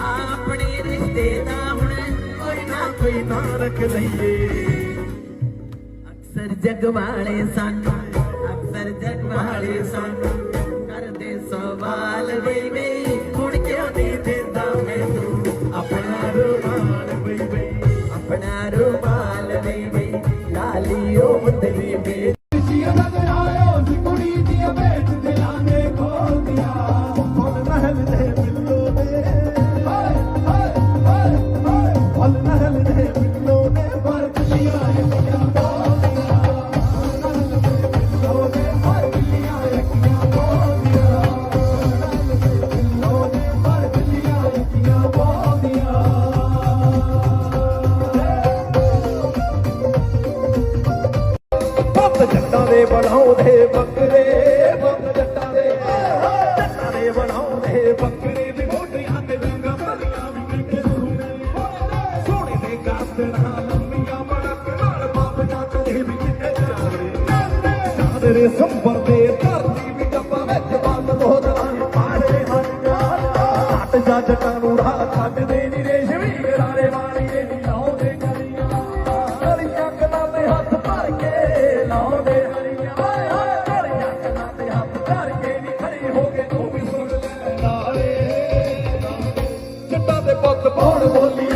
ਆਪਣੇ ਰਿਸ਼ਤੇ ਦਾ ਹੁਣ ਕੋਈ ਨਾ ਕੋਈ ਨਾ ਰੱਖ ਲਈਏ। ਅਕਸਰ ਜਗ ਵਾਲੇ ਸਾਨੂੰ, ਅਕਸਰ ਜਗ ਵਾਲੇ ਸਾਨੂੰ, ਕਰਦੇ ਸਵਾਲ ਵੇ ਵੇ ਦੇ ਬਣਾਉਂਦੇ ਬੱਕਰੇ ਜੱਟਾਂ ਦੇ। ਜੱਟਾਂ ਦੇ ਬਣਾਉਂਦੇ ਬੱਕਰੇ ਵੀ ਮੋਢਿਆਂ ਤੇ ਵਿੰਗਾ ਭਰੀਆਂ ਵੀ ਕਿੰਨੇ ਸੋਹਣੇ। ਸੋਹਣੇ ਦੇ ਗਾਸਣਾ ਲੰਮੀਆਂ ਮੜਕ ਨਾਲ ਬੰਬ ਚੱਕਦੇ ਵੀ ਕਿੰਨੇ ਚਾਵੜੇ ਚਾਦਰੇ। ਸੰਭਰ ਦੇ, ਧਰਤੀ ਵੀ ਡੱਬਾ ਵਿੱਚ ਬੰਦ ਲੋਦਾਂ ਨੂੰ ਪਾੜੇ ਜੱਟਾਂ ਨੂੰ ਰਾਹ ਛੱਡਦੇ ਨੀ ਰੇਸ਼ਮੀ ਰਾਰੇ ਵਾਲੀਏ ਨੀ ਲਾਉਂਦੇ ਗਲੀਆਂ ਜੱਟਾਂ ਦੇ